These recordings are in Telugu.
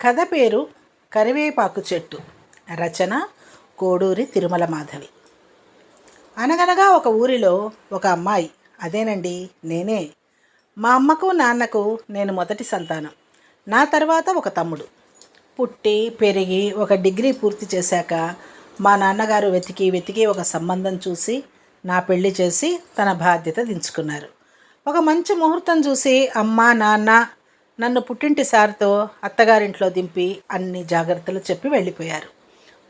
కథ పేరు కరివేపాకు చెట్టు. రచన కోడూరి తిరుమల మాధవి. అనగనగా ఒక ఊరిలో ఒక అమ్మాయి అదేనండి నేనే. మా అమ్మకు నాన్నకు నేను మొదటి సంతానం. నా తర్వాత ఒక తమ్ముడు. పుట్టి పెరిగి ఒక డిగ్రీ పూర్తి చేశాక మా నాన్నగారు వెతికి వెతికి ఒక సంబంధం చూసి నా పెళ్ళి చేసి తన బాధ్యత దించుకున్నారు. ఒక మంచి ముహూర్తం చూసి అమ్మ నాన్న నన్ను పుట్టింటి సార్తో అత్తగారింట్లో దింపి అన్ని జాగ్రత్తలు చెప్పి వెళ్ళిపోయారు.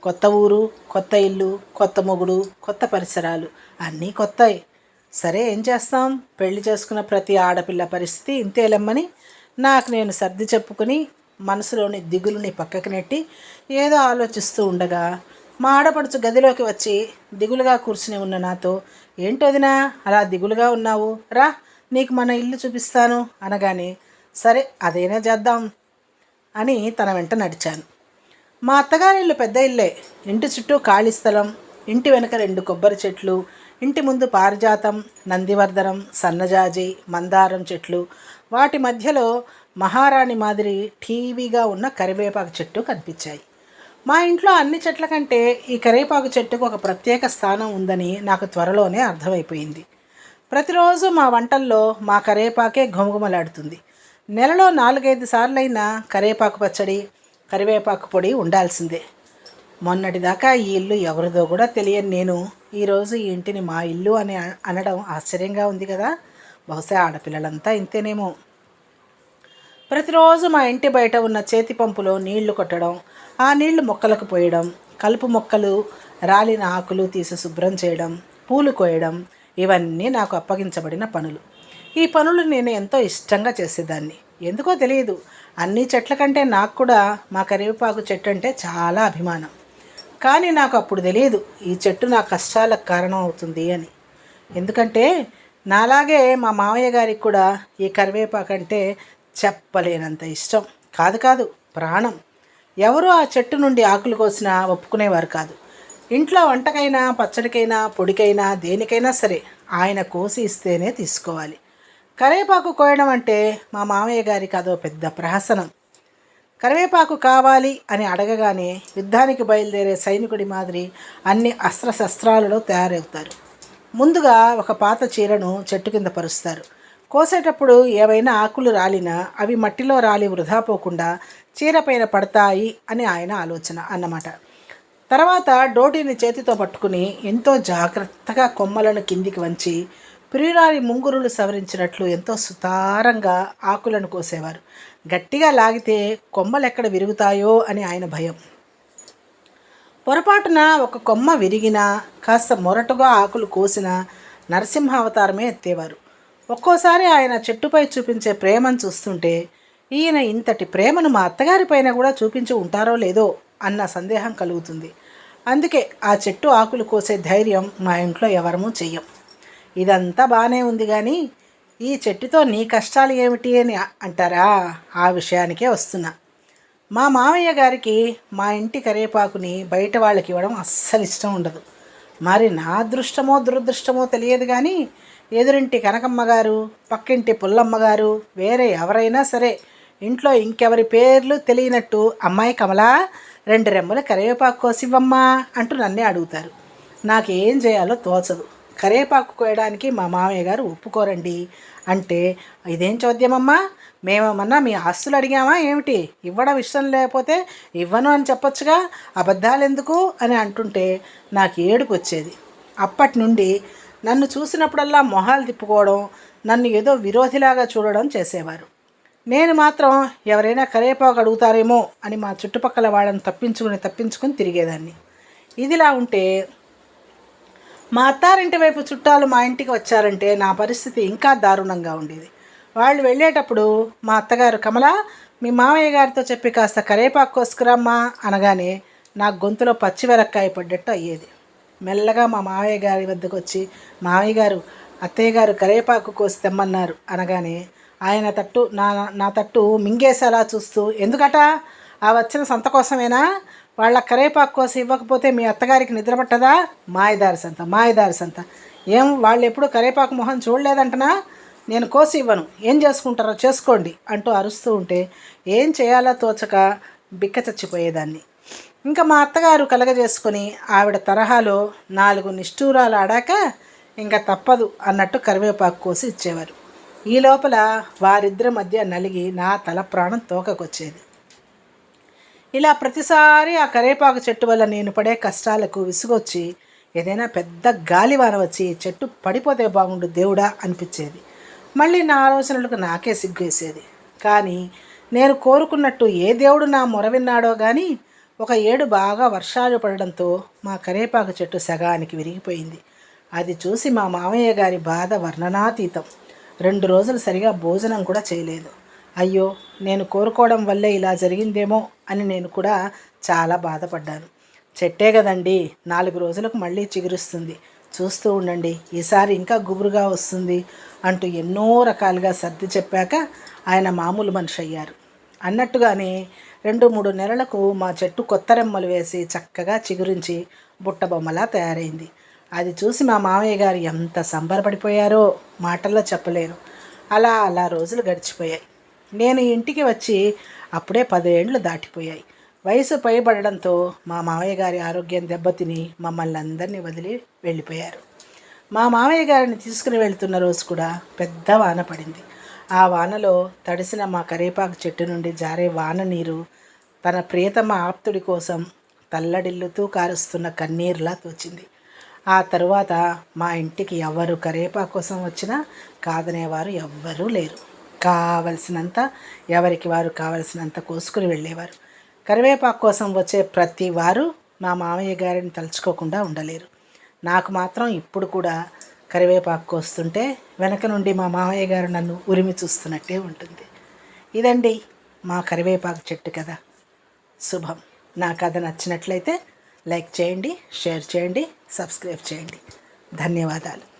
కొత్త ఊరు కొత్త ఇల్లు కొత్త మొగుడు కొత్త పరిసరాలు అన్నీ కొత్తాయి. సరే ఏం చేస్తాం? పెళ్ళి చేసుకున్న ప్రతి ఆడపిల్ల పరిస్థితి ఇంతేలెమ్మని నాకు నేను సర్ది చెప్పుకుని మనసులోని దిగులుని పక్కకి నెట్టి ఏదో ఆలోచిస్తూ ఉండగా మా ఆడపడుచు గదిలోకి వచ్చి దిగులుగా కూర్చుని ఉన్న నాతో ఏంటోదినా అలా దిగులుగా ఉన్నావు? రా నీకు మన ఇల్లు చూపిస్తాను అనగానే సరే అదేనా చేద్దాం అని తన వెంట నడిచాను. మా అత్తగారి ఇల్లు పెద్ద ఇల్లే. ఇంటి చుట్టూ ఖాళీ స్థలం ఇంటి వెనక రెండు కొబ్బరి చెట్లు ఇంటి ముందు పారిజాతం నందివర్ధనం సన్నజాజి మందారం చెట్లు. వాటి మధ్యలో మహారాణి మాదిరి టీవీగా ఉన్న కరివేపాకు చెట్టు కనిపించాయి. మా ఇంట్లో అన్ని చెట్ల కంటే ఈ కరివేపాకు చెట్టుకు ఒక ప్రత్యేక స్థానం ఉందని నాకు త్వరలోనే అర్థమైపోయింది. ప్రతిరోజు మా వంటల్లో మా కరివేపాకే ఘుమఘుమలాడుతుంది. నెలలో నాలుగైదు సార్లైనా కరివేపాకు పచ్చడి కరివేపాకు పొడి ఉండాల్సిందే. మొన్నటిదాకా ఈ ఇల్లు ఎవరిదో కూడా తెలియని నేను ఈరోజు ఈ ఇంటిని మా ఇల్లు అని అనడం ఆశ్చర్యంగా ఉంది కదా. బహుశా ఆడపిల్లలంతా ఇంతేనేమో. ప్రతిరోజు మా ఇంటి బయట ఉన్న చేతి పంపులో నీళ్ళు కొట్టడం ఆ నీళ్ళు మొక్కలకు పోయడం కలుపు మొక్కలు రాలిన ఆకులు తీసి శుభ్రం చేయడం పూలు కోయడం ఇవన్నీ నాకు అప్పగించబడిన పనులు. ఈ పనులు నేను ఎంతో ఇష్టంగా చేసేదాన్ని. ఎందుకో తెలియదు. అన్ని చెట్ల కంటే నాకు కూడా మా కరివేపాకు చెట్టు అంటే చాలా అభిమానం. కానీ నాకు అప్పుడు తెలియదు ఈ చెట్టు నా కష్టాలకు కారణం అవుతుంది అని. ఎందుకంటే నాలాగే మా మామయ్య గారికి కూడా ఈ కరివేపాకు అంటే చెప్పలేనంత ఇష్టం. కాదు కాదు ప్రాణం. ఎవరు ఆ చెట్టు నుండి ఆకులు కోసినా ఒప్పుకునేవారు కాదు. ఇంట్లో వంటకైనా పచ్చడికైనా పొడికైనా దేనికైనా సరే ఆయన కోసి ఇస్తేనే తీసుకోవాలి. కరివేపాకు కోయడం అంటే మా మామయ్య గారికి అదో పెద్ద ప్రహసనం. కరివేపాకు కావాలి అని అడగగానే యుద్ధానికి బయలుదేరే సైనికుడి మాదిరి అన్ని అస్త్రశస్త్రాలలో తయారవుతారు. ముందుగా ఒక పాత చీరను చెట్టు కింద పరుస్తారు. కోసేటప్పుడు ఏవైనా ఆకులు రాలినా అవి మట్టిలో రాలి వృధా పోకుండా చీర పైన పడతాయి అని ఆయన ఆలోచన అన్నమాట. తర్వాత డోటీని చేతితో పట్టుకుని ఎంతో జాగ్రత్తగా కొమ్మలను కిందికి వంచి ప్రియురాలి ముంగురులు సవరించినట్లు ఎంతో సుతారంగా ఆకులను కోసేవారు. గట్టిగా లాగితే కొమ్మలు ఎక్కడ విరుగుతాయో అని ఆయన భయం. పొరపాటున ఒక కొమ్మ విరిగినా కాస్త మొరటుగా ఆకులు కోసిన నరసింహావతారమే ఎత్తేవారు. ఒక్కోసారి ఆయన చెట్టుపై చూపించే ప్రేమను చూస్తుంటే ఈయన ఇంతటి ప్రేమను మా అత్తగారి పైన కూడా చూపించి ఉంటారో లేదో అన్న సందేహం కలుగుతుంది. అందుకే ఆ చెట్టు ఆకులు కోసే ధైర్యం మా ఇంట్లో ఎవరమూ చెయ్యం. ఇదంతా బాగానే ఉంది కానీ ఈ చెట్టుతో నీ కష్టాలు ఏమిటి అని అంటారా? ఆ విషయానికే వస్తున్నా. మా మామయ్య గారికి మా ఇంటి కరివేపాకుని బయట వాళ్ళకి ఇవ్వడం అస్సలు ఇష్టం ఉండదు. మరి నా అదృష్టమో దురదృష్టమో తెలియదు కానీ ఎదురింటి కనకమ్మ గారు పక్కింటి పుల్లమ్మ గారు వేరే ఎవరైనా సరే ఇంట్లో ఇంకెవరి పేర్లు తెలియనట్టు అమ్మాయి కమలా రెండు రెమ్మలు కరివేపాకు కోసివ్వమ్మా అంటూ నన్నే అడుగుతారు. నాకేం చేయాలో తోచదు. కరేపాకు కోయడానికి మా మామయ్య గారు ఒప్పుకోరండి. అంటే ఇదేం చోద్యమమ్మా? మేమేమన్నా మీ ఆస్తులు అడిగామా? ఏమిటి? ఇవ్వడం ఇష్టం లేకపోతే ఇవ్వను అని చెప్పొచ్చుగా? అబద్ధాలు ఎందుకు అని అంటుంటే నాకు ఏడుపు వచ్చేది. అప్పటి నుండి నన్ను చూసినప్పుడల్లా మొహాలు తిప్పుకోవడం నన్ను ఏదో విరోధిలాగా చూడడం చేసేవారు. నేను మాత్రం ఎవరైనా కరేపాకు అడుగుతారేమో అని మా చుట్టుపక్కల వాళ్ళని తప్పించుకుని తప్పించుకుని తిరిగేదాన్ని. ఇదిలా ఉంటే మా అత్తారింటి వైపు చుట్టాలు మా ఇంటికి వచ్చారంటే నా పరిస్థితి ఇంకా దారుణంగా ఉండేది. వాళ్ళు వెళ్ళేటప్పుడు మా అత్తగారు కమల మీ మామయ్య గారితో చెప్పి కాస్త కరేపాకు కోసుకురమ్మా అనగానే నా గొంతులో పచ్చిమిరక్కాయ పడ్డట్టు అయ్యేది. మెల్లగా మా మామయ్య గారి వద్దకు వచ్చి మామయ్య గారు అత్తయ్య గారు కరేపాకు కోసి తెమ్మన్నారు అనగానే ఆయన తట్టు నా నా తట్టు మింగేసేలా చూస్తూ ఎందుకట? ఆ వచ్చిన సంత కోసమేనా? వాళ్ళ కరేపాకు కోసం ఇవ్వకపోతే మీ అత్తగారికి నిద్రపట్టదా? మాయదారి సంత మాయదారి సంత ఏం వాళ్ళు ఎప్పుడు కరేపాకు మొహం చూడలేదంటనా? నేను కోసి ఇవ్వను. ఏం చేసుకుంటారో చేసుకోండి అంటూ అరుస్తూ ఉంటే ఏం చేయాలో తోచక బిక్క చచ్చిపోయేదాన్ని. ఇంకా మా అత్తగారు కలగజేసుకొని ఆవిడ తరహాలో నాలుగు నిష్ఠూరాలు ఆడాక ఇంకా తప్పదు అన్నట్టు కరివేపాకు కోసి ఇచ్చేవారు. ఈ లోపల వారిద్దరి మధ్య నలిగి నా తల ప్రాణం తోకకొచ్చేది. ఇలా ప్రతిసారి ఆ కరేపాకు చెట్టు వల్ల నేను పడే కష్టాలకు విసుగొచ్చి ఏదైనా పెద్ద గాలివాన వచ్చి చెట్టు పడిపోతే బాగుండు దేవుడా అనిపించేది. మళ్ళీ నా ఆలోచనలకు నాకే సిగ్గేసేది కానీ నేను కోరుకున్నట్టు ఏ దేవుడు నా మొర విన్నాడో కానీ ఒక ఏడు బాగా వర్షాలు పడడంతో మా కరేపాకు చెట్టు సగానికి విరిగిపోయింది. అది చూసి మా మామయ్య గారి బాధ వర్ణనాతీతం. రెండు రోజులు సరిగా భోజనం కూడా చేయలేదు. అయ్యో నేను కోరుకోవడం వల్లే ఇలా జరిగిందేమో అని నేను కూడా చాలా బాధపడ్డాను. చెట్టే కదండి నాలుగు రోజులకు మళ్ళీ చిగురుస్తుంది. చూస్తూ ఉండండి ఈసారి ఇంకా గుబురుగా వస్తుంది అంటూ ఎన్నో రకాలుగా సర్ది చెప్పాక ఆయన మామూలు మనిషి అయ్యారు. అన్నట్టుగానే రెండు మూడు నెలలకు మా చెట్టు కొత్త రెమ్మలు వేసి చక్కగా చిగురించి బుట్టబొమ్మలా తయారైంది. అది చూసి మా మామయ్య గారు ఎంత సంబరపడిపోయారో మాటల్లో చెప్పలేను అలా అలా రోజులు గడిచిపోయాయి. నేను ఇంటికి వచ్చి అప్పుడే పదేండ్లు దాటిపోయాయి. వయసు పైబడడంతో మా మామయ్య గారి ఆరోగ్యం దెబ్బతిని మమ్మల్ని అందరినీ వదిలి వెళ్ళిపోయారు. మా మామయ్య గారిని తీసుకుని వెళ్తున్న రోజు కూడా పెద్ద వాన పడింది. ఆ వానలో తడిసిన మా కరేపాకు చెట్టు నుండి జారే వాన నీరు తన ప్రియతమ ఆప్తుడి కోసం తల్లడిల్లుతూ కారుస్తున్న కన్నీరులా తోచింది. ఆ తరువాత మా ఇంటికి ఎవరు కరేపా కోసం వచ్చినా కాదనేవారు ఎవ్వరూ లేరు. కావలసినంత ఎవరికి వారు కావలసినంత కోసుకుని వెళ్ళేవారు. కరివేపాకు కోసం వచ్చే ప్రతి వారు మా మామయ్య గారిని తలుచుకోకుండా ఉండలేరు. నాకు మాత్రం ఇప్పుడు కూడా కరివేపాకు కోస్తుంటే వెనక నుండి మా మామయ్య గారు నన్ను ఉరిమి చూస్తున్నట్టే ఉంటుంది. ఇదండి మా కరివేపాకు చెట్టు కదా శుభం. నా కథ నచ్చినట్లయితే లైక్ చేయండి షేర్ చేయండి సబ్స్క్రైబ్ చేయండి. ధన్యవాదాలు.